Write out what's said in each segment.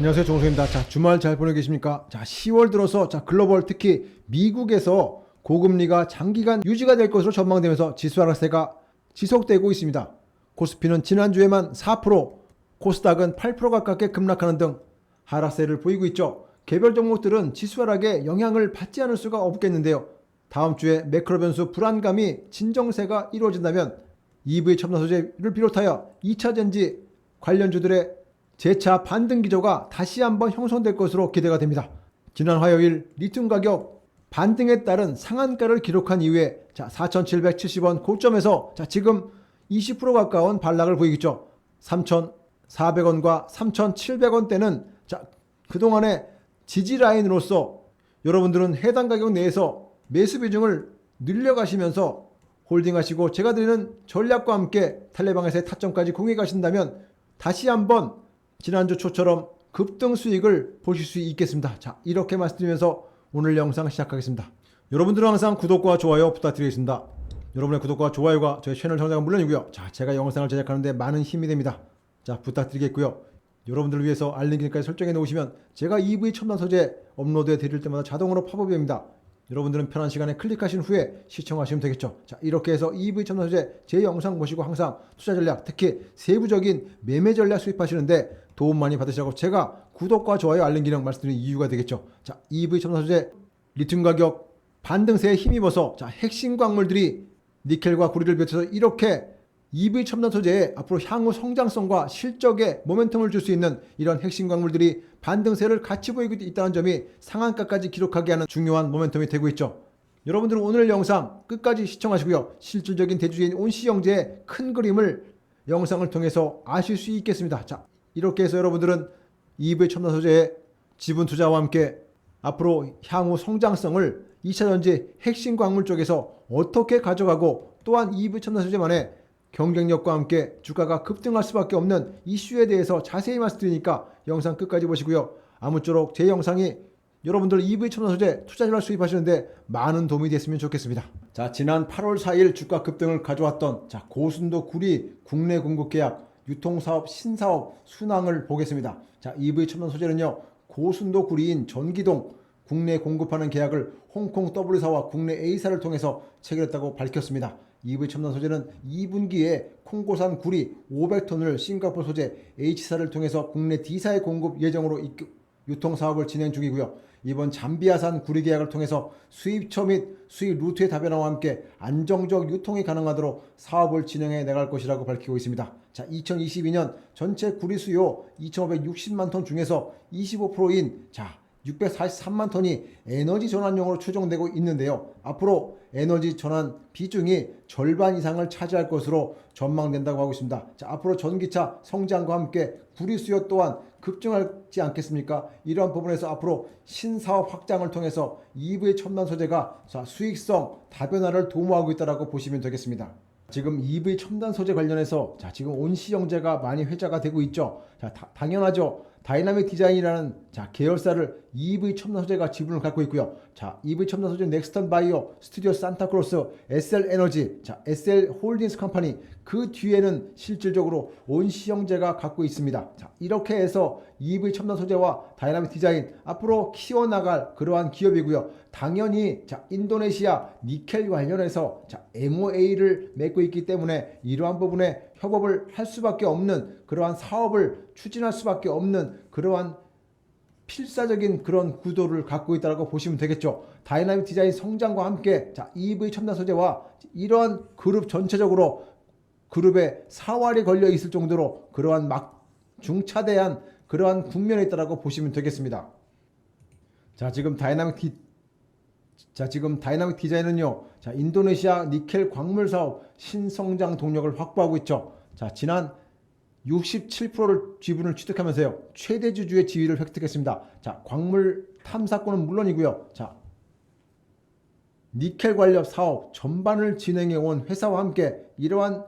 안녕하세요. 정우성입니다. 자, 주말 잘 보내고 계십니까? 자, 10월 들어서 자, 글로벌 특히 미국에서 고금리가 장기간 유지가 될 것으로 전망되면서 지수 하락세가 지속되고 있습니다. 코스피는 지난주에만 4%, 코스닥은 8% 가깝게 급락하는 등 하락세를 보이고 있죠. 개별 종목들은 지수 하락에 영향을 받지 않을 수가 없겠는데요. 다음 주에 매크로 변수 불안감이 진정세가 이루어진다면 EV 첨단 소재를 비롯하여 2차 전지 관련주들의 재차 반등 기조가 다시 한번 형성될 것으로 기대가 됩니다. 지난 화요일 리튬 가격 반등에 따른 상한가를 기록한 이후에 자 4,770원 고점에서 자 지금 20% 가까운 반락을 보이겠죠. 3,400원과 3,700원대는 자 그동안의 지지 라인으로서 여러분들은 해당 가격 내에서 매수 비중을 늘려가시면서 홀딩하시고 제가 드리는 전략과 함께 탈레방에서의 타점까지 공유해 가신다면 다시 한번 지난주 초처럼 급등 수익을 보실 수 있겠습니다. 자, 이렇게 말씀드리면서 오늘 영상 시작하겠습니다. 여러분들은 항상 구독과 좋아요 부탁드리겠습니다. 여러분의 구독과 좋아요가 저희 채널 성장은 물론이고요. 자, 제가 영상을 제작하는데 많은 힘이 됩니다. 자, 부탁드리겠고요. 여러분들을 위해서 알림 기능까지 설정해 놓으시면 제가 EV 첨단 소재 업로드해 드릴 때마다 자동으로 팝업이 됩니다. 여러분들은 편한 시간에 클릭하신 후에 시청하시면 되겠죠. 자, 이렇게 해서 EV 첨단 소재 제 영상 보시고 항상 투자 전략, 특히 세부적인 매매 전략 수입하시는데 도움 많이 받으시라고 제가 구독과 좋아요, 알림 기능 말씀드린 이유가 되겠죠. 자, EV 첨단 소재 리튬 가격 반등세에 힘입어서 자, 핵심 광물들이 니켈과 구리를 비롯해서 이렇게 EV 첨단 소재에 앞으로 향후 성장성과 실적에 모멘텀을 줄 수 있는 이런 핵심 광물들이 반등세를 같이 보이고 있다는 점이 상한가까지 기록하게 하는 중요한 모멘텀이 되고 있죠. 여러분들은 오늘 영상 끝까지 시청하시고요. 실질적인 대주주인 온시영제의 큰 그림을 영상을 통해서 아실 수 있겠습니다. 자, 이렇게 해서 여러분들은 EV 첨단 소재의 지분 투자와 함께 앞으로 향후 성장성을 2차 전지 핵심 광물 쪽에서 어떻게 가져가고 또한 EV 첨단 소재만의 경쟁력과 함께 주가가 급등할 수밖에 없는 이슈에 대해서 자세히 말씀드리니까 영상 끝까지 보시고요. 아무쪼록 제 영상이 여러분들 EV 첨단 소재 투자 전략 수입하시는데 많은 도움이 됐으면 좋겠습니다. 자, 지난 8월 4일 주가 급등을 가져왔던 자, 고순도 구리 국내 공급 계약 유통사업 신사업 순항을 보겠습니다. 자, EV 첨단 소재는요. 고순도 구리인 전기동 국내 공급하는 계약을 홍콩 W사와 국내 A사를 통해서 체결했다고 밝혔습니다. EV 첨단 소재는 2분기에 콩고산 구리 500톤을 싱가포르 소재 H사를 통해서 국내 D사에 공급 예정으로 입- 유통 사업을 진행 중이고요. 이번 잠비아산 구리 계약을 통해서 수입처 및 수입 루트의 다변화와 함께 안정적 유통이 가능하도록 사업을 진행해 나갈 것이라고 밝히고 있습니다. 자, 2022년 전체 구리 수요 2,560만 톤 중에서 25%인 자, 643만 톤이 에너지 전환용으로 추정되고 있는데요. 앞으로 에너지 전환 비중이 절반 이상을 차지할 것으로 전망된다고 하고 있습니다. 자, 앞으로 전기차 성장과 함께 구리 수요 또한 급증하지 않겠습니까? 이러한 부분에서 앞으로 신사업 확장을 통해서 EV 첨단 소재가 자, 수익성 다변화를 도모하고 있다고 보시면 되겠습니다. 지금 EV 첨단 소재 관련해서 자 지금 온시영제가 많이 회자가 되고 있죠. 자 다- 당연하죠. 다이나믹 디자인이라는 자 계열사를 EV 첨단 소재가 지분을 갖고 있고요. 자 EV 첨단 소재 넥스턴 바이오, 스튜디오 산타크로스, SL 에너지, 자 SL 홀딩스 컴퍼니 그 뒤에는 실질적으로 온시영제가 갖고 있습니다. 자 이렇게 해서 EV 첨단 소재와 다이나믹 디자인 앞으로 키워나갈 그러한 기업이고요. 당연히 자 인도네시아 니켈 관련해서 자 MOA를 맺고 있기 때문에 이러한 부분에 협업을 할 수밖에 없는 그러한 사업을 추진할 수밖에 없는 그러한 필사적인 그런 구도를 갖고 있다고 보시면 되겠죠. 다이나믹 디자인 성장과 함께 자 EV 첨단 소재와 이러한 그룹 전체적으로 그룹에 사활이 걸려 있을 정도로 그러한 막 중차대한 그러한 국면에 있다고 보시면 되겠습니다. 자 지금 다이나믹 디, 자 지금 다이나믹 디자인은요. 자 인도네시아 니켈 광물 사업 신성장 동력을 확보하고 있죠. 자 지난 67%를 지분을 취득하면서요. 최대 주주의 지위를 획득했습니다. 자 광물 탐사권은 물론이고요. 자 니켈 관련 사업 전반을 진행해 온 회사와 함께 이러한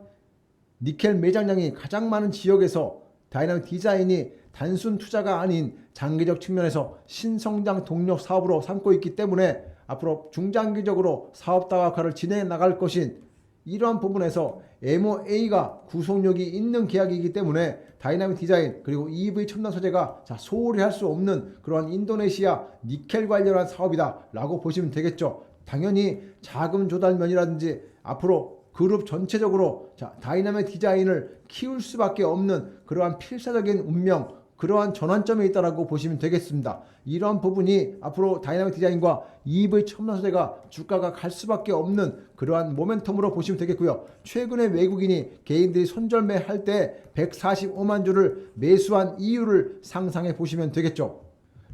니켈 매장량이 가장 많은 지역에서 다이나믹 디자인이 단순 투자가 아닌 장기적 측면에서 신성장 동력 사업으로 삼고 있기 때문에 앞으로 중장기적으로 사업 다각화를 진행해 나갈 것인 이러한 부분에서 MOA가 구속력이 있는 계약이기 때문에 다이나믹 디자인 그리고 EV 첨단 소재가 자, 소홀히 할 수 없는 그러한 인도네시아 니켈 관련한 사업이다 라고 보시면 되겠죠. 당연히 자금 조달 면이라든지 앞으로 그룹 전체적으로 자, 다이나믹 디자인을 키울 수밖에 없는 그러한 필사적인 운명 그러한 전환점에 있다라고 보시면 되겠습니다. 이러한 부분이 앞으로 다이나믹 디자인과 EV 첨단 소재가 주가가 갈 수밖에 없는 그러한 모멘텀으로 보시면 되겠고요. 최근에 외국인이 개인들이 손절매할 때 145만 주를 매수한 이유를 상상해 보시면 되겠죠.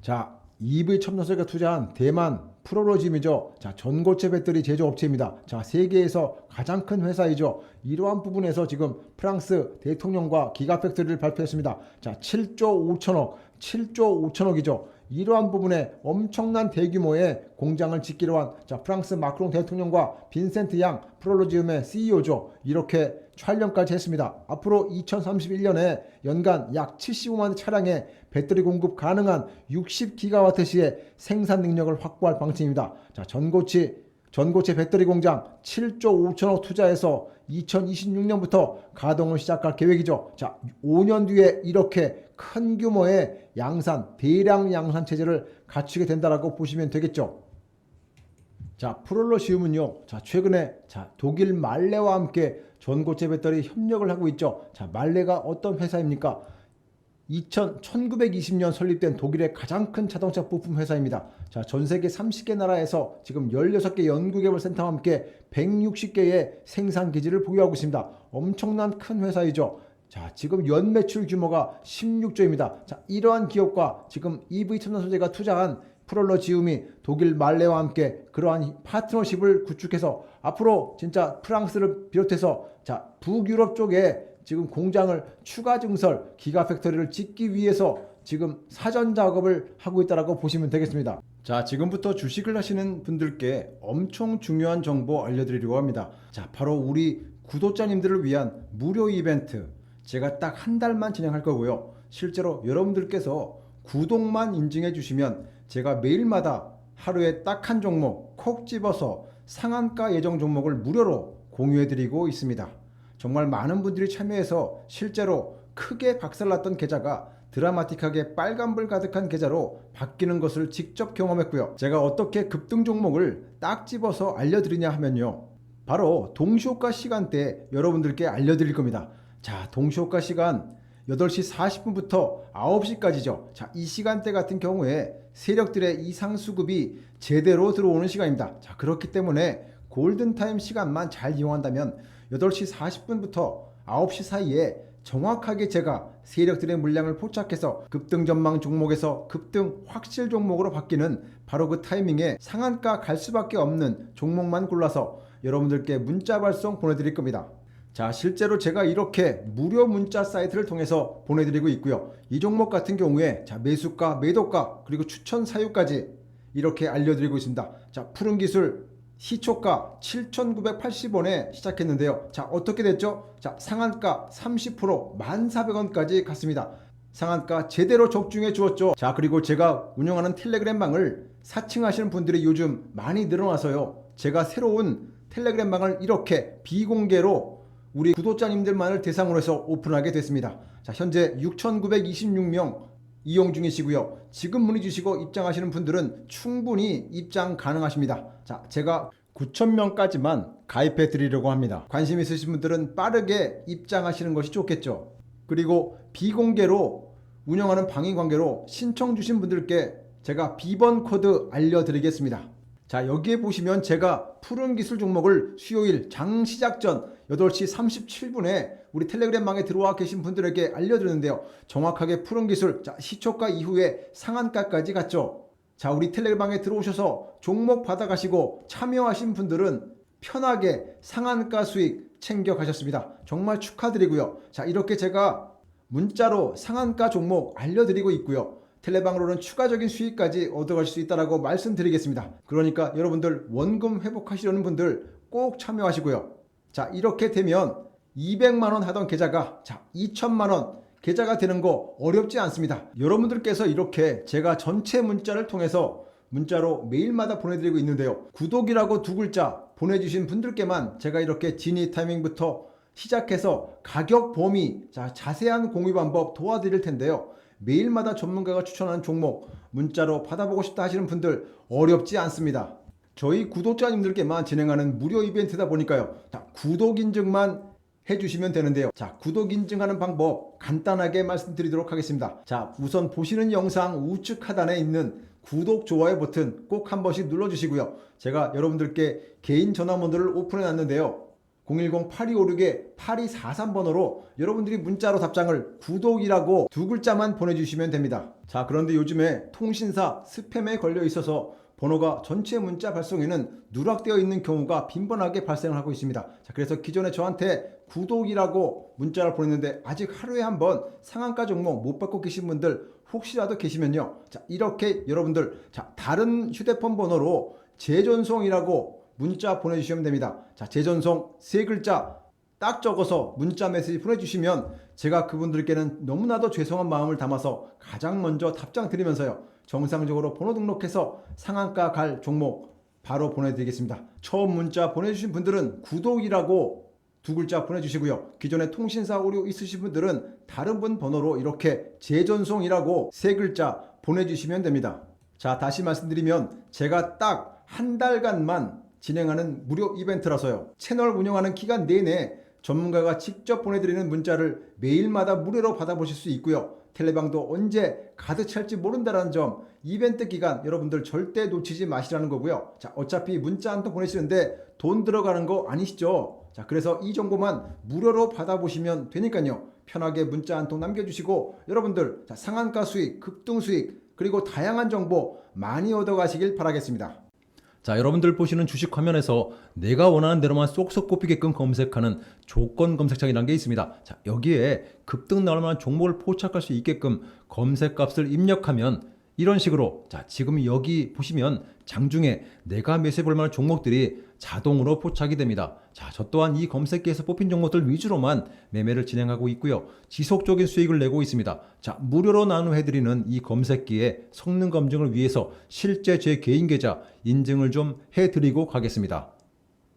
자, EV 첨단 소재가 투자한 대만 프로로짐이죠. 자, 전고체 배터리 제조업체입니다. 자, 세계에서 가장 큰 회사이죠. 이러한 부분에서 지금 프랑스 대통령과 기가팩토리를 발표했습니다. 자, 7조 5천억, 7조 5천억이죠. 이러한 부분에 엄청난 대규모의 공장을 짓기로 한 자, 프랑스 마크롱 대통령과 빈센트 양 프로로지움의 CEO죠. 이렇게 촬영까지 했습니다. 앞으로 2031년에 연간 약 75만 차량의 배터리 공급 가능한 60기가와트시의 생산 능력을 확보할 방침입니다. 자, 전고치 전고체 배터리 공장 7조 5천억 투자해서 2026년부터 가동을 시작할 계획이죠. 자, 5년 뒤에 이렇게 큰 규모의 양산, 대량 양산 체제를 갖추게 된다라고 보시면 되겠죠. 자, 프롤로시움은요. 자, 최근에 자, 독일 말레와 함께 전고체 배터리 협력을 하고 있죠. 자, 말레가 어떤 회사입니까? 2000, 1920년 설립된 독일의 가장 큰 자동차 부품 회사입니다. 자, 전 세계 30개 나라에서 지금 16개 연구개발 센터와 함께 160개의 생산 기지를 보유하고 있습니다. 엄청난 큰 회사이죠. 자, 지금 연 매출 규모가 16조입니다. 자, 이러한 기업과 지금 EV 첨단 소재가 투자한 프롤러 지움이 독일 말레와 함께 그러한 파트너십을 구축해서 앞으로 진짜 프랑스를 비롯해서 자, 북유럽 쪽에 지금 공장을 추가 증설 기가 팩토리를 짓기 위해서 지금 사전 작업을 하고 있다라고 보시면 되겠습니다. 자, 지금부터 주식을 하시는 분들께 엄청 중요한 정보 알려드리려고 합니다. 자, 바로 우리 구독자님들을 위한 무료 이벤트 제가 딱 한 달만 진행할 거고요. 실제로 여러분들께서 구독만 인증해 주시면 제가 매일마다 하루에 딱 한 종목 콕 집어서 상한가 예정 종목을 무료로 공유해 드리고 있습니다. 정말 많은 분들이 참여해서 실제로 크게 박살났던 계좌가 드라마틱하게 빨간불 가득한 계좌로 바뀌는 것을 직접 경험했고요. 제가 어떻게 급등 종목을 딱 집어서 알려드리냐 하면요. 바로 동시호가 시간대 여러분들께 알려드릴 겁니다. 자, 동시호가 시간 8시 40분부터 9시까지죠. 자, 이 시간대 같은 경우에 세력들의 이상 수급이 제대로 들어오는 시간입니다. 자, 그렇기 때문에 골든타임 시간만 잘 이용한다면 8시 40분부터 9시 사이에 정확하게 제가 세력들의 물량을 포착해서 급등 전망 종목에서 급등 확실 종목으로 바뀌는 바로 그 타이밍에 상한가 갈 수밖에 없는 종목만 골라서 여러분들께 문자 발송 보내드릴 겁니다. 자, 실제로 제가 이렇게 무료 문자 사이트를 통해서 보내드리고 있고요. 이 종목 같은 경우에 자, 매수가, 매도가, 그리고 추천 사유까지 이렇게 알려드리고 있습니다. 자, 푸른 기술 시초가 7,980원에 시작했는데요. 자, 어떻게 됐죠? 자, 상한가 30% 1,400원까지 갔습니다. 상한가 제대로 적중해 주었죠. 자, 그리고 제가 운영하는 텔레그램 방을 사칭하시는 분들이 요즘 많이 늘어나서요. 제가 새로운 텔레그램 방을 이렇게 비공개로 우리 구독자님들만을 대상으로 해서 오픈하게 됐습니다. 자, 현재 6,926명 이용 중이시고요. 지금 문의 주시고 입장하시는 분들은 충분히 입장 가능하십니다. 자, 제가 9,000명까지만 가입해 드리려고 합니다. 관심 있으신 분들은 빠르게 입장하시는 것이 좋겠죠. 그리고 비공개로 운영하는 방위 관계로 신청 주신 분들께 제가 비번 코드 알려드리겠습니다. 자, 여기에 보시면 제가 푸른 기술 종목을 수요일 장 시작 전 8시 37분에 우리 텔레그램 방에 들어와 계신 분들에게 알려드렸는데요. 정확하게 푸른 기술, 자, 시초가 이후에 상한가까지 갔죠. 자, 우리 텔레그램 방에 들어오셔서 종목 받아가시고 참여하신 분들은 편하게 상한가 수익 챙겨 가셨습니다. 정말 축하드리고요. 자, 이렇게 제가 문자로 상한가 종목 알려드리고 있고요. 텔레방으로는 추가적인 수익까지 얻어가실 수 있다라고 말씀드리겠습니다. 그러니까 여러분들 원금 회복하시려는 분들 꼭 참여하시고요. 자, 이렇게 되면 200만 원 하던 계좌가 자, 2천만 원 계좌가 되는 거 어렵지 않습니다. 여러분들께서 이렇게 제가 전체 문자를 통해서 문자로 매일마다 보내드리고 있는데요. 구독이라고 두 글자 보내주신 분들께만 제가 이렇게 진입 타이밍부터 시작해서 가격 범위, 자, 자세한 공유 방법 도와드릴 텐데요. 매일마다 전문가가 추천하는 종목 문자로 받아보고 싶다 하시는 분들 어렵지 않습니다. 저희 구독자님들께만 진행하는 무료 이벤트다 보니까요. 자, 구독 인증만 해주시면 되는데요. 자, 구독 인증하는 방법 간단하게 말씀드리도록 하겠습니다. 자, 우선 보시는 영상 우측 하단에 있는 구독, 좋아요 버튼 꼭 한 번씩 눌러주시고요. 제가 여러분들께 개인 전화번호를 오픈해 놨는데요. 010-8256-8243번호로 여러분들이 문자로 답장을 구독이라고 두 글자만 보내주시면 됩니다. 자, 그런데 요즘에 통신사 스팸에 걸려 있어서 번호가 전체 문자 발송에는 누락되어 있는 경우가 빈번하게 발생을 하고 있습니다. 자, 그래서 기존에 저한테 구독이라고 문자를 보냈는데 아직 하루에 한 번 상한가 종목 못 받고 계신 분들 혹시라도 계시면요. 자, 이렇게 여러분들 자, 다른 휴대폰 번호로 재전송이라고 문자 보내주시면 됩니다. 자, 재전송 세 글자 딱 적어서 문자 메시지 보내주시면 제가 그분들께는 너무나도 죄송한 마음을 담아서 가장 먼저 답장 드리면서요. 정상적으로 번호 등록해서 상한가 갈 종목 바로 보내드리겠습니다. 처음 문자 보내주신 분들은 구독이라고 두 글자 보내주시고요. 기존에 통신사 오류 있으신 분들은 다른 분 번호로 이렇게 재전송이라고 세 글자 보내주시면 됩니다. 자, 다시 말씀드리면 제가 딱 한 달간만 진행하는 무료 이벤트라서요. 채널 운영하는 기간 내내 전문가가 직접 보내드리는 문자를 매일마다 무료로 받아보실 수 있고요. 텔레방도 언제 가득 찰지 모른다는 점 이벤트 기간 여러분들 절대 놓치지 마시라는 거고요. 자, 어차피 문자 한 통 보내시는데 돈 들어가는 거 아니시죠? 자, 그래서 이 정보만 무료로 받아보시면 되니까요. 편하게 문자 한 통 남겨주시고 여러분들 자, 상한가 수익, 급등 수익 그리고 다양한 정보 많이 얻어가시길 바라겠습니다. 자, 여러분들 보시는 주식 화면에서 내가 원하는 대로만 쏙쏙 꼽히게끔 검색하는 조건 검색창이라는 게 있습니다. 자, 여기에 급등 나올 만한 종목을 포착할 수 있게끔 검색값을 입력하면 이런 식으로 자, 지금 여기 보시면 장중에 내가 매수해 볼 만한 종목들이 자동으로 포착이 됩니다. 자, 저 또한 이 검색기에서 뽑힌 종목들 위주로만 매매를 진행하고 있고요. 지속적인 수익을 내고 있습니다. 자, 무료로 나누해드리는 이 검색기의 성능 검증을 위해서 실제 제 개인 계좌 인증을 좀 해드리고 가겠습니다.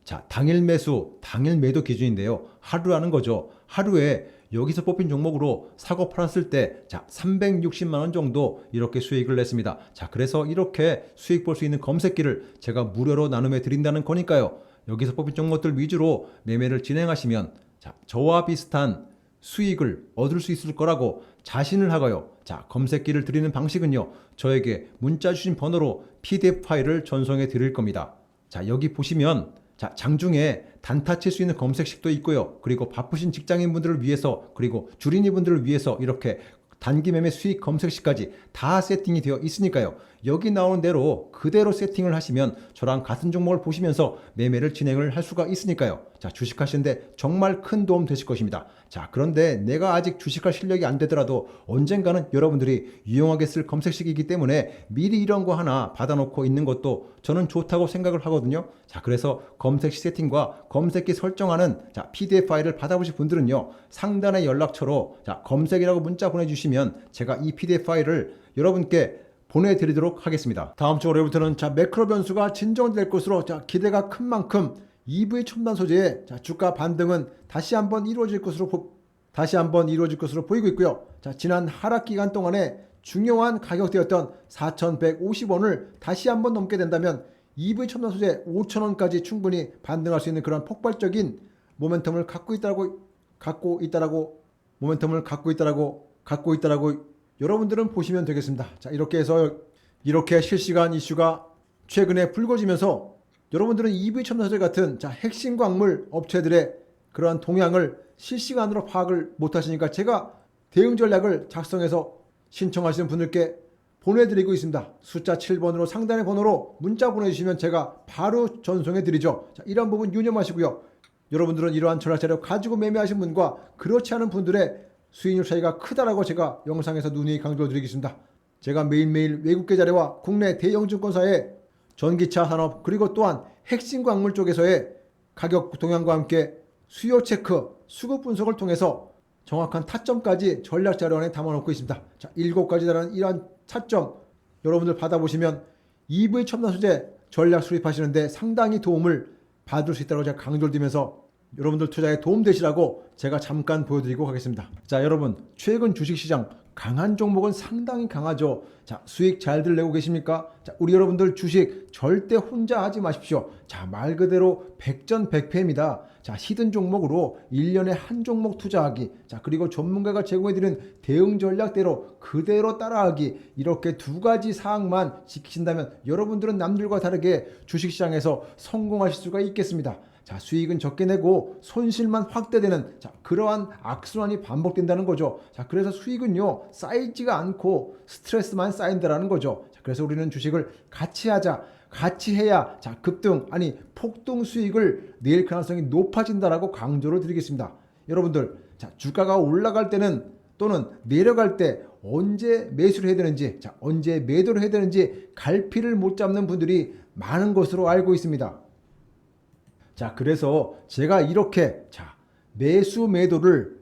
자, 당일 매수, 당일 매도 기준인데요. 하루라는 거죠. 하루에 여기서 뽑힌 종목으로 사고 팔았을 때, 자, 360만 원 정도 이렇게 수익을 냈습니다. 자, 그래서 이렇게 수익 볼 수 있는 검색기를 제가 무료로 나눔해 드린다는 거니까요. 여기서 뽑힌 종목들 위주로 매매를 진행하시면, 자, 저와 비슷한 수익을 얻을 수 있을 거라고 자신을 하고요. 자, 검색기를 드리는 방식은요. 저에게 문자 주신 번호로 PDF 파일을 전송해 드릴 겁니다. 자, 여기 보시면 자, 장중에 단타 칠 수 있는 검색식도 있고요. 그리고 바쁘신 직장인분들을 위해서 그리고 주린이분들을 위해서 이렇게 단기 매매 수익 검색시까지 다 세팅이 되어 있으니까요. 여기 나오는 대로 그대로 세팅을 하시면 저랑 같은 종목을 보시면서 매매를 진행을 할 수가 있으니까요. 자, 주식하시는데 정말 큰 도움 되실 것입니다. 자, 그런데 내가 아직 주식할 실력이 안 되더라도 언젠가는 여러분들이 유용하게 쓸 검색식이기 때문에 미리 이런 거 하나 받아놓고 있는 것도 저는 좋다고 생각을 하거든요. 자, 그래서 검색시 세팅과 검색기 설정하는 자, PDF 파일을 받아보실 분들은요. 상단의 연락처로 자, 검색이라고 문자 보내주시면 제가 이 PDF 파일을 여러분께 보내드리도록 하겠습니다. 다음 주 월요일부터는 자 매크로 변수가 진정될 것으로 자 기대가 큰 만큼 EV 첨단 소재의 자 주가 반등은 다시 한번 이루어질 것으로 보, 다시 한번 이루어질 것으로 보이고 있고요. 자 지난 하락 기간 동안에 중요한 가격대였던 4,150원을 다시 한번 넘게 된다면 EV 첨단 소재 5,000원까지 충분히 반등할 수 있는 그런 폭발적인 모멘텀을 갖고 있다라고 갖고 있다라고 모멘텀을 갖고 있다라고 갖고 있다라고 여러분들은 보시면 되겠습니다. 자, 이렇게 해서 이렇게 실시간 이슈가 최근에 불거지면서 여러분들은 EV 첨단소재 같은 자, 핵심 광물 업체들의 그러한 동향을 실시간으로 파악을 못 하시니까 제가 대응 전략을 작성해서 신청하시는 분들께 보내드리고 있습니다. 숫자 7번으로 상단의 번호로 문자 보내주시면 제가 바로 전송해 드리죠. 자, 이런 부분 유념하시고요. 여러분들은 이러한 전략 자료 가지고 매매하신 분과 그렇지 않은 분들의 수익률 차이가 크다라고 제가 영상에서 눈이 강조드리겠습니다. 제가 매일매일 외국계 자료와 국내 대형 증권사의 전기차 산업 그리고 또한 핵심 광물 쪽에서의 가격 동향과 함께 수요 체크, 수급 분석을 통해서 정확한 타점까지 전략 자료 안에 담아놓고 있습니다. 자, 일곱 가지 달하는 이러한 차점 여러분들 받아보시면 EV 첨단 소재 전략 수립하시는데 상당히 도움을 받을 수 있다고 제가 강조를 드리면서 여러분들 투자에 도움 되시라고 제가 잠깐 보여드리고 가겠습니다. 자, 여러분 최근 주식시장 강한 종목은 상당히 강하죠. 자, 수익 잘들 내고 계십니까? 자, 우리 여러분들 주식 절대 혼자 하지 마십시오. 자, 말 그대로 백전백패입니다. 자, 히든 종목으로 1년에 한 종목 투자하기. 자, 그리고 전문가가 제공해드리는 대응 전략대로 그대로 따라하기. 이렇게 두 가지 사항만 지키신다면 여러분들은 남들과 다르게 주식시장에서 성공하실 수가 있겠습니다. 자, 수익은 적게 내고 손실만 확대되는 자, 그러한 악순환이 반복된다는 거죠. 자, 그래서 수익은요, 쌓이지가 않고 스트레스만 쌓인다라는 거죠. 자, 그래서 우리는 주식을 같이 하자. 같이 해야 자, 급등 아니 폭등 수익을 낼 가능성이 높아진다라고 강조를 드리겠습니다. 여러분들, 자, 주가가 올라갈 때는 또는 내려갈 때 언제 매수를 해야 되는지, 자, 언제 매도를 해야 되는지 갈피를 못 잡는 분들이 많은 것으로 알고 있습니다. 자, 그래서 제가 이렇게 자, 매수 매도를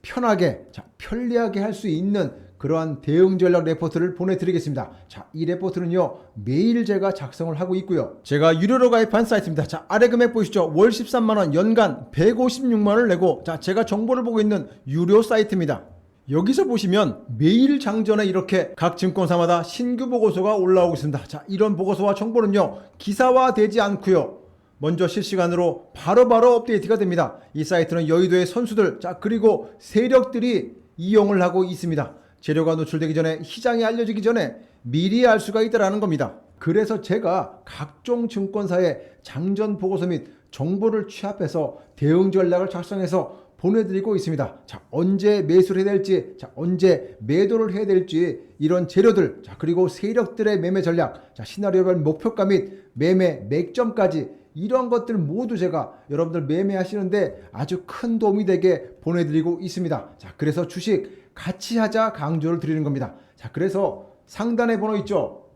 편하게 자, 편리하게 할 수 있는 그러한 대응 전략 레포트를 보내드리겠습니다. 자, 이 레포트는요 매일 제가 작성을 하고 있고요. 제가 유료로 가입한 사이트입니다. 자, 아래 금액 보이시죠? 월 13만 원, 연간 156만 원을 내고 자, 제가 정보를 보고 있는 유료 사이트입니다. 여기서 보시면 매일 장전에 이렇게 각 증권사마다 신규 보고서가 올라오고 있습니다. 자, 이런 보고서와 정보는요 기사화되지 않고요. 먼저 실시간으로 바로 바로 업데이트가 됩니다. 이 사이트는 여의도의 선수들, 자, 그리고 세력들이 이용을 하고 있습니다. 재료가 노출되기 전에 시장이 알려지기 전에 미리 알 수가 있다라는 겁니다. 그래서 제가 각종 증권사의 장전 보고서 및 정보를 취합해서 대응 전략을 작성해서 보내드리고 있습니다. 자, 언제 매수를 해야 될지, 자, 언제 매도를 해야 될지, 이런 재료들, 자, 그리고 세력들의 매매 전략, 자, 시나리오별 목표가 및 매매 맥점까지 이런 것들 모두 제가 여러분들 매매하시는데 아주 큰 도움이 되게 보내드리고 있습니다. 자, 그래서 주식 같이 하자 강조를 드리는 겁니다. 자, 그래서 상단에 번호 있죠?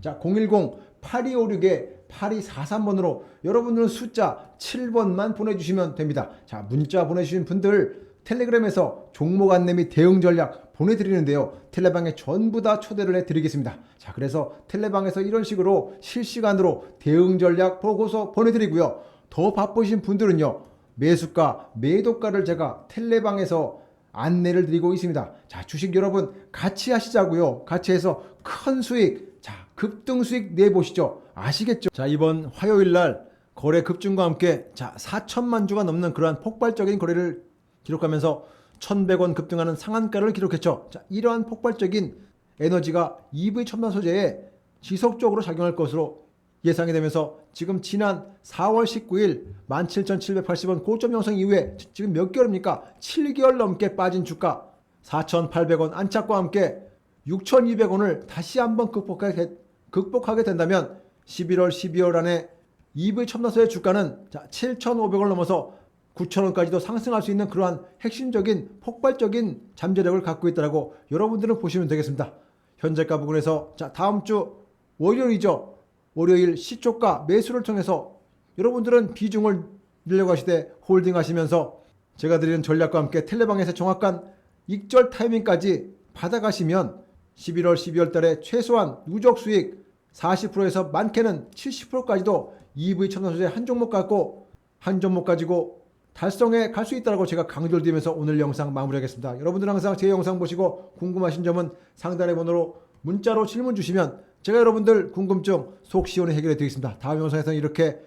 자, 010-8256에 8243번으로 여러분들은 숫자 7번만 보내주시면 됩니다. 자, 문자 보내주신 분들 텔레그램에서 종목 안내 및 대응 전략 보내드리는데요. 텔레방에 전부 다 초대를 해드리겠습니다. 자, 그래서 텔레방에서 이런 식으로 실시간으로 대응 전략 보고서 보내드리고요. 더 바쁘신 분들은요. 매수가, 매도가를 제가 텔레방에서 안내를 드리고 있습니다. 자, 주식 여러분 같이 하시자고요. 같이 해서 큰 수익, 자, 급등 수익 내보시죠. 아시겠죠? 자, 이번 화요일 날 거래 급증과 함께 자, 4천만 주가 넘는 그러한 폭발적인 거래를 기록하면서 1,100원 급등하는 상한가를 기록했죠. 자, 이러한 폭발적인 에너지가 EV 첨단 소재에 지속적으로 작용할 것으로 예상이 되면서 지금 지난 4월 19일 17,780원 고점 형성 이후에 지- 지금 몇 개월입니까? 7개월 넘게 빠진 주가 4,800원 안착과 함께 6,200원을 다시 한번 극복하게, 극복하게 된다면 11월, 12월 안에 EV 첨단소의 주가는 자, 7,500원 넘어서 9,000원까지도 상승할 수 있는 그러한 핵심적인 폭발적인 잠재력을 갖고 있다고 여러분들은 보시면 되겠습니다. 현재가 부근에서 자 다음 주 월요일이죠. 월요일 시초가 매수를 통해서 여러분들은 비중을 늘려가시되 홀딩 하시면서 제가 드리는 전략과 함께 텔레방에서 정확한 익절 타이밍까지 받아가시면 11월, 12월 달에 최소한 누적 수익 40%에서 많게는 70%까지도 EV 첨단 소재 한 종목 갖고 한 종목 가지고 달성해 갈 수 있다고 제가 강조를 드리면서 오늘 영상 마무리하겠습니다. 여러분들 항상 제 영상 보시고 궁금하신 점은 상단의 번호로 문자로 질문 주시면 제가 여러분들 궁금증 속 시원히 해결해 드리겠습니다. 다음 영상에서는 이렇게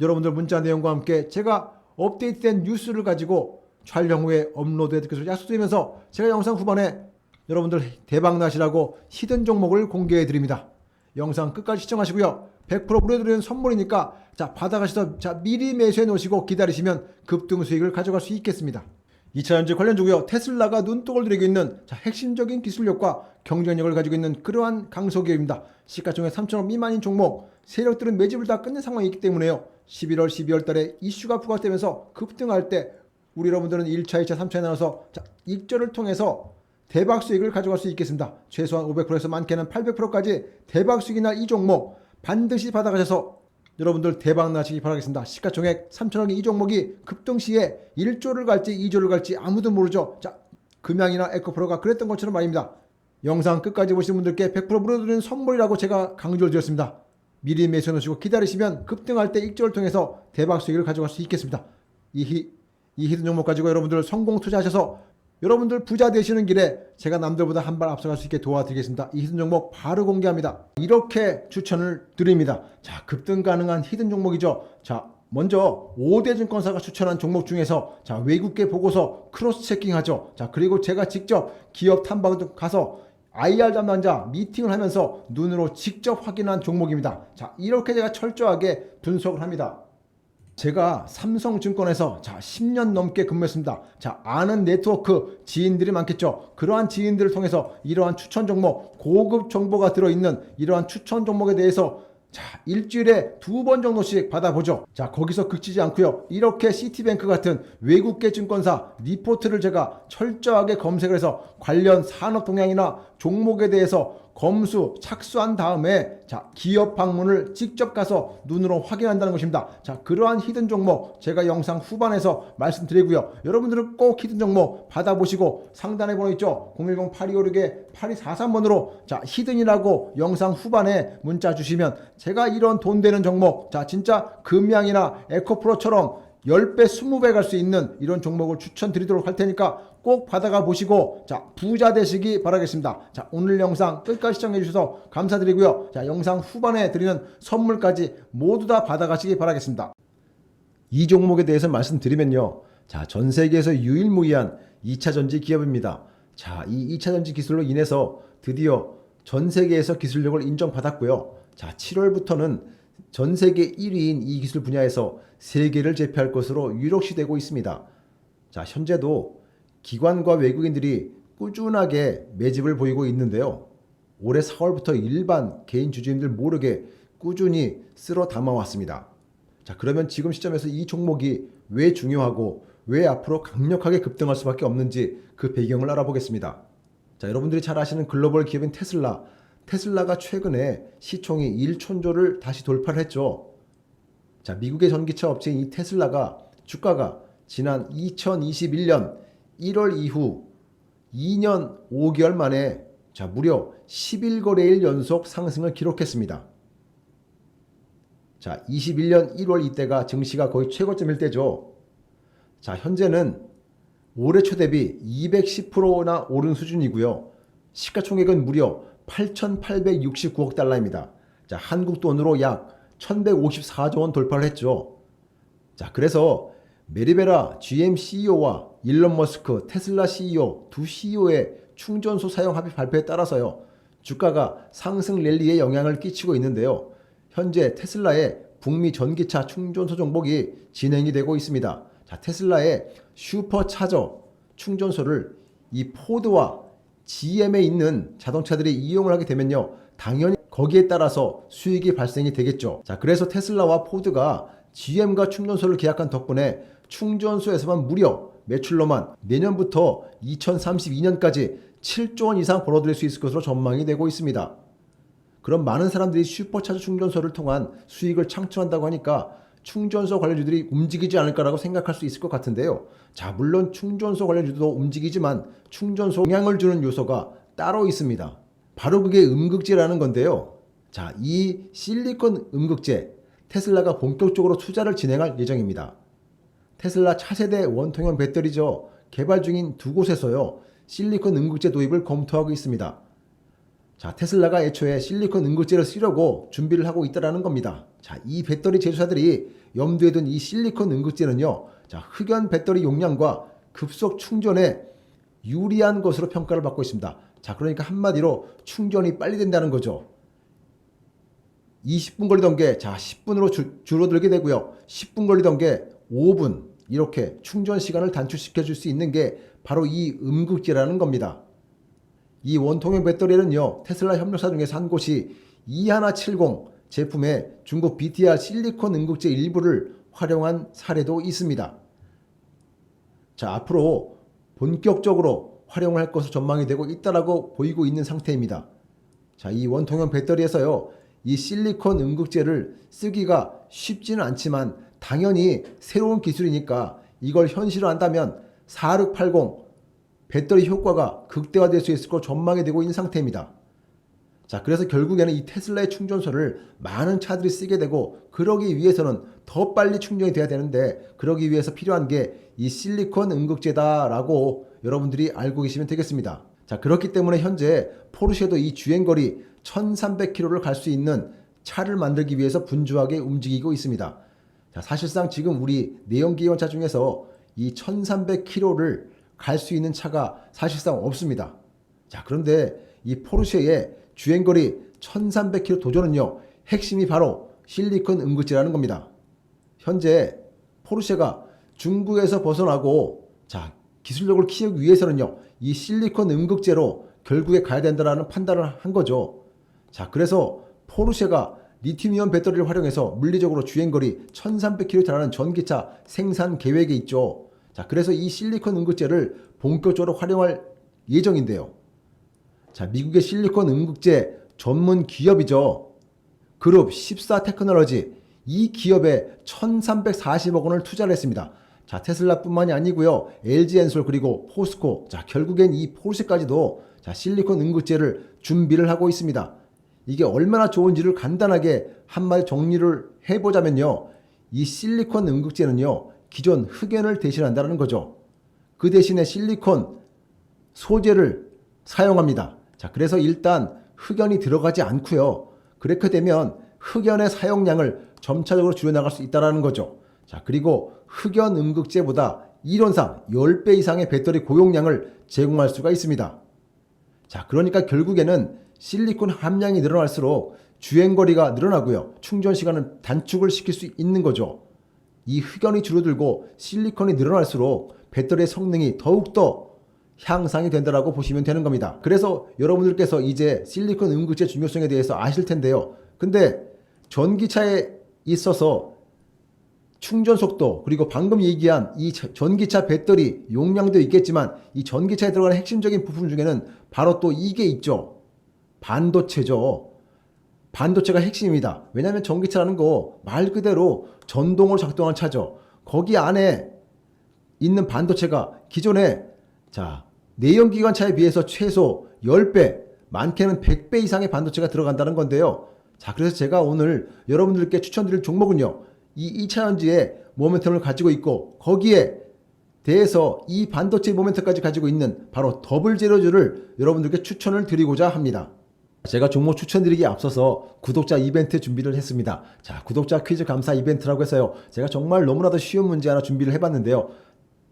여러분들 문자 내용과 함께 제가 업데이트된 뉴스를 가지고 촬영 후에 업로드해 것을 약속드리면서 제가 영상 후반에 여러분들 대박 나시라고 히든 종목을 공개해 드립니다. 영상 끝까지 시청하시고요. 100% 무료드리는 선물이니까 자 받아가셔서 자 미리 매수해 놓으시고 기다리시면 급등 수익을 가져갈 수 있겠습니다. 2차 전지 관련 주고요. 테슬라가 눈독을 들이고 있는 자, 핵심적인 기술력과 경쟁력을 가지고 있는 그러한 강소기업입니다. 시가총액 3천억 미만인 종목 세력들은 매집을 다 끝낸 상황이 있기 때문에요. 11월, 12월 달에 이슈가 부각되면서 급등할 때 우리 여러분들은 1차, 2차, 3차에 나눠서 자, 익절을 통해서 대박 수익을 가져갈 수 있겠습니다. 최소한 500%에서 많게는 800%까지 대박 수익이 날 이 종목 반드시 받아가셔서 여러분들 대박 나시기 바라겠습니다. 시가총액 3천억의 이 종목이 급등 시에 1조를 갈지 2조를 갈지 아무도 모르죠. 자, 금양이나 에코프로가 그랬던 것처럼 말입니다. 영상 끝까지 보시는 분들께 100% 무료드리는 선물이라고 제가 강조를 드렸습니다. 미리 매수해 놓으시고 기다리시면 급등할 때 익절을 통해서 대박 수익을 가져갈 수 있겠습니다. 이, 히, 이 히든 종목 가지고 여러분들 성공 투자하셔서 여러분들 부자 되시는 길에 제가 남들보다 한 발 앞서갈 수 있게 도와드리겠습니다. 이 히든 종목 바로 공개합니다. 이렇게 추천을 드립니다. 자, 급등 가능한 히든 종목이죠. 자, 먼저 5대 증권사가 추천한 종목 중에서 자, 외국계 보고서 크로스 체킹하죠. 자, 그리고 제가 직접 기업 탐방 가서 IR 담당자 미팅을 하면서 눈으로 직접 확인한 종목입니다. 자, 이렇게 제가 철저하게 분석을 합니다. 제가 삼성증권에서 자 10년 넘게 근무했습니다. 자 아는 네트워크 지인들이 많겠죠. 그러한 지인들을 통해서 이러한 추천 종목 고급 정보가 들어있는 이러한 추천 종목에 대해서 자 일주일에 두 번 정도씩 받아보죠. 자 거기서 그치지 않고요. 이렇게 시티뱅크 같은 외국계 증권사 리포트를 제가 철저하게 검색을 해서 관련 산업 동향이나 종목에 대해서 검수, 착수한 다음에 자, 기업 방문을 직접 가서 눈으로 확인한다는 것입니다. 자, 그러한 히든 종목 제가 영상 후반에서 말씀드리고요. 여러분들은 꼭 히든 종목 받아보시고 상단에 번호 있죠? 010-8256-8243번으로 자, 히든이라고 영상 후반에 문자 주시면 제가 이런 돈 되는 종목 자, 진짜 금양이나 에코프로처럼 10배, 20배 갈 수 있는 이런 종목을 추천드리도록 할 테니까 꼭 받아가 보시고 자 부자 되시기 바라겠습니다. 자 오늘 영상 끝까지 시청해 주셔서 감사드리고요. 자 영상 후반에 드리는 선물까지 모두 다 받아가시기 바라겠습니다. 이 종목에 대해서 말씀드리면요. 자, 전 세계에서 유일무이한 2차 전지 기업입니다. 자, 이 2차 전지 기술로 인해서 드디어 전 세계에서 기술력을 인정받았고요. 자, 7월부터는 전 세계 1위인 이 기술 분야에서 세계를 제패할 것으로 유력시 되고 있습니다. 자, 현재도 기관과 외국인들이 꾸준하게 매집을 보이고 있는데요. 올해 4월부터 일반 개인 주주님들 모르게 꾸준히 쓸어 담아왔습니다. 자, 그러면 지금 시점에서 이 종목이 왜 중요하고 왜 앞으로 강력하게 급등할 수밖에 없는지 그 배경을 알아보겠습니다. 자, 여러분들이 잘 아시는 글로벌 기업인 테슬라. 테슬라가 최근에 시총이 1촌조를 다시 돌파를 했죠. 자, 미국의 전기차 업체인 이 테슬라가 주가가 지난 2021년 1월 이후 2년 5개월 만에 자, 무려 11거래일 연속 상승을 기록했습니다. 자, 21년 1월 이때가 증시가 거의 최고점일 때죠. 자, 현재는 올해 초 대비 210%나 오른 수준이고요. 시가총액은 무려 8,869억 달러입니다. 자, 한국 돈으로 약 1,154조 원 돌파를 했죠. 자, 그래서 메리베라 GM CEO와 일론 머스크 테슬라 CEO 두 CEO의 충전소 사용 합의 발표에 따라서요. 주가가 상승 랠리에 영향을 끼치고 있는데요. 현재 테슬라의 북미 전기차 충전소 정복이 진행이 되고 있습니다. 자, 테슬라의 슈퍼차저 충전소를 이 포드와 GM에 있는 자동차들이 이용을 하게 되면요. 당연히 거기에 따라서 수익이 발생이 되겠죠. 자, 그래서 테슬라와 포드가 GM과 충전소를 계약한 덕분에 충전소에서만 무려 매출로만 내년부터 2032년까지 7조 원 이상 벌어들일 수 있을 것으로 전망이 되고 있습니다. 그럼 많은 사람들이 슈퍼차저 충전소를 통한 수익을 창출한다고 하니까 충전소 관련 주들이 움직이지 않을까라고 생각할 수 있을 것 같은데요. 자, 물론 충전소 관련 주도 움직이지만 충전소 영향을 주는 요소가 따로 있습니다. 바로 그게 음극재라는 건데요. 자, 이 실리콘 음극재 테슬라가 본격적으로 투자를 진행할 예정입니다. 테슬라 차세대 원통형 배터리죠. 개발 중인 두 곳에서요. 실리콘 음극재 도입을 검토하고 있습니다. 자, 테슬라가 애초에 실리콘 음극재를 쓰려고 준비를 하고 있다라는 겁니다. 자, 이 배터리 제조사들이 염두에 둔 이 실리콘 음극재는요. 자, 흑연 배터리 용량과 급속 충전에 유리한 것으로 평가를 받고 있습니다. 자, 그러니까 한마디로 충전이 빨리 된다는 거죠. 20분 걸리던 게 자, 10분으로 주, 줄어들게 되고요. 10분 걸리던 게 5분 이렇게 충전 시간을 단축시켜 줄 수 있는 게 바로 이 음극재라는 겁니다. 이 원통형 배터리는요, 테슬라 협력사 중에서 한 곳이 2170 제품의 중국 BTR 실리콘 음극재 일부를 활용한 사례도 있습니다. 자, 앞으로 본격적으로 활용을 할 것으로 전망이 되고 있다라고 보이고 있는 상태입니다. 자, 이 원통형 배터리에서요, 이 실리콘 음극재를 쓰기가 쉽지는 않지만 당연히 새로운 기술이니까 이걸 현실화 한다면 4680 배터리 효과가 극대화될 수 있을 것으로 전망이 되고 있는 상태입니다. 자, 그래서 결국에는 이 테슬라의 충전소를 많은 차들이 쓰게 되고 그러기 위해서는 더 빨리 충전이 돼야 되는데 그러기 위해서 필요한 게 이 실리콘 음극재다라고 여러분들이 알고 계시면 되겠습니다. 자, 그렇기 때문에 현재 포르쉐도 이 주행거리 1300km를 갈 수 있는 차를 만들기 위해서 분주하게 움직이고 있습니다. 자, 사실상 지금 우리 내연기관차 중에서 이 1300km를 갈 수 있는 차가 사실상 없습니다. 자, 그런데 이 포르쉐의 주행거리 1300km 도전은요, 핵심이 바로 실리콘 음극재라는 겁니다. 현재 포르쉐가 중국에서 벗어나고, 자, 기술력을 키우기 위해서는요, 이 실리콘 음극재로 결국에 가야 된다는 판단을 한 거죠. 자, 그래서 포르쉐가 리튬이온 배터리를 활용해서 물리적으로 주행거리 1300km 달하는 전기차 생산 계획에 있죠. 자, 그래서 이 실리콘 음극재를 본격적으로 활용할 예정인데요. 자, 미국의 실리콘 음극재 전문 기업이죠. 그룹 14 테크놀로지 이 기업에 1,340억 원을 투자를 했습니다. 자, 테슬라뿐만이 아니고요. LG 엔솔 그리고 포스코. 자, 결국엔 이 포르쉐까지도 자, 실리콘 음극재를 준비를 하고 있습니다. 이게 얼마나 좋은지를 간단하게 한마디 정리를 해 보자면요. 이 실리콘 음극재는요. 기존 흑연을 대신한다는 거죠. 그 대신에 실리콘 소재를 사용합니다. 자, 그래서 일단 흑연이 들어가지 않고요. 그렇게 되면 흑연의 사용량을 점차적으로 줄여나갈 수 있다는 거죠. 자, 그리고 흑연 음극재보다 이론상 10배 이상의 배터리 고용량을 제공할 수가 있습니다. 자, 그러니까 결국에는 실리콘 함량이 늘어날수록 주행거리가 늘어나고요. 충전 시간은 단축을 시킬 수 있는 거죠. 이 흑연이 줄어들고 실리콘이 늘어날수록 배터리의 성능이 더욱더 향상이 된다라고 보시면 되는 겁니다. 그래서 여러분들께서 이제 실리콘 음극재 중요성에 대해서 아실 텐데요. 근데 전기차에 있어서 충전 속도 그리고 방금 얘기한 이 자- 전기차 배터리 용량도 있겠지만 이 전기차에 들어가는 핵심적인 부품 중에는 바로 또 이게 있죠. 반도체죠. 반도체가 핵심입니다. 왜냐하면 전기차라는 거 말 그대로 전동으로 작동하는 차죠. 거기 안에 있는 반도체가 기존에 자 내연기관차에 비해서 최소 10배, 많게는 100배 이상의 반도체가 들어간다는 건데요. 자 그래서 제가 오늘 여러분들께 추천드릴 종목은요. 이 2차 전지의 모멘텀을 가지고 있고 거기에 대해서 이 반도체 모멘텀까지 가지고 있는 바로 더블 제로즈를 여러분들께 추천을 드리고자 합니다. 제가 종목 추천드리기에 앞서서 구독자 이벤트 준비를 했습니다. 자, 구독자 퀴즈 감사 이벤트라고 해서요. 제가 정말 너무나도 쉬운 문제 하나 준비를 해봤는데요.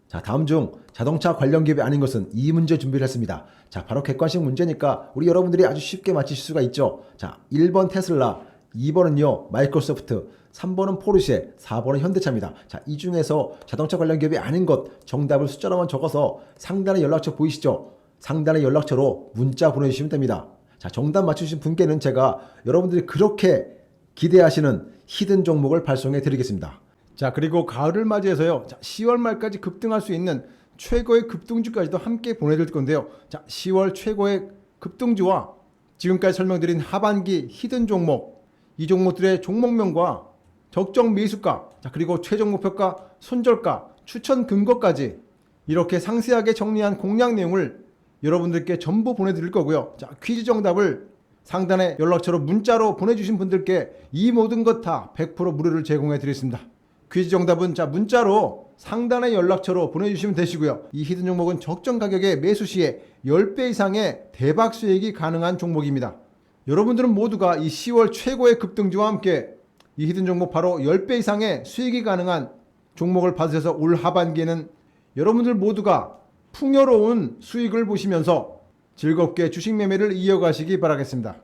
자, 다음 중 자동차 관련 기업이 아닌 것은 이 문제 준비를 했습니다. 자, 바로 객관식 문제니까 우리 여러분들이 아주 쉽게 맞히실 수가 있죠. 자, 1번 테슬라, 2번은요, 마이크로소프트, 3번은 포르쉐, 4번은 현대차입니다. 자, 이 중에서 자동차 관련 기업이 아닌 것 정답을 숫자로만 적어서 상단에 연락처 보이시죠? 상단의 연락처로 문자 보내주시면 됩니다. 자, 정답 맞추신 분께는 제가 여러분들이 그렇게 기대하시는 히든 종목을 발송해 드리겠습니다. 자, 그리고 가을을 맞이해서요. 자, 10월 말까지 급등할 수 있는 최고의 급등주까지도 함께 보내드릴 건데요. 자, 10월 최고의 급등주와 지금까지 설명드린 하반기 히든 종목, 이 종목들의 종목명과 적정 매수가, 자, 그리고 최종 목표가, 손절가, 추천 근거까지 이렇게 상세하게 정리한 공략 내용을 여러분들께 전부 보내드릴 거고요. 자, 퀴즈 정답을 상단에 연락처로 문자로 보내주신 분들께 이 모든 것 다 100% 무료를 제공해 드리겠습니다. 퀴즈 정답은 자 문자로 상단의 연락처로 보내주시면 되시고요. 이 히든 종목은 적정 가격에 매수 시에 10배 이상의 대박 수익이 가능한 종목입니다. 여러분들은 모두가 이 10월 최고의 급등주와 함께 이 히든 종목 바로 10배 이상의 수익이 가능한 종목을 받으셔서 올 하반기에는 여러분들 모두가 풍요로운 수익을 보시면서 즐겁게 주식 매매를 이어가시기 바라겠습니다.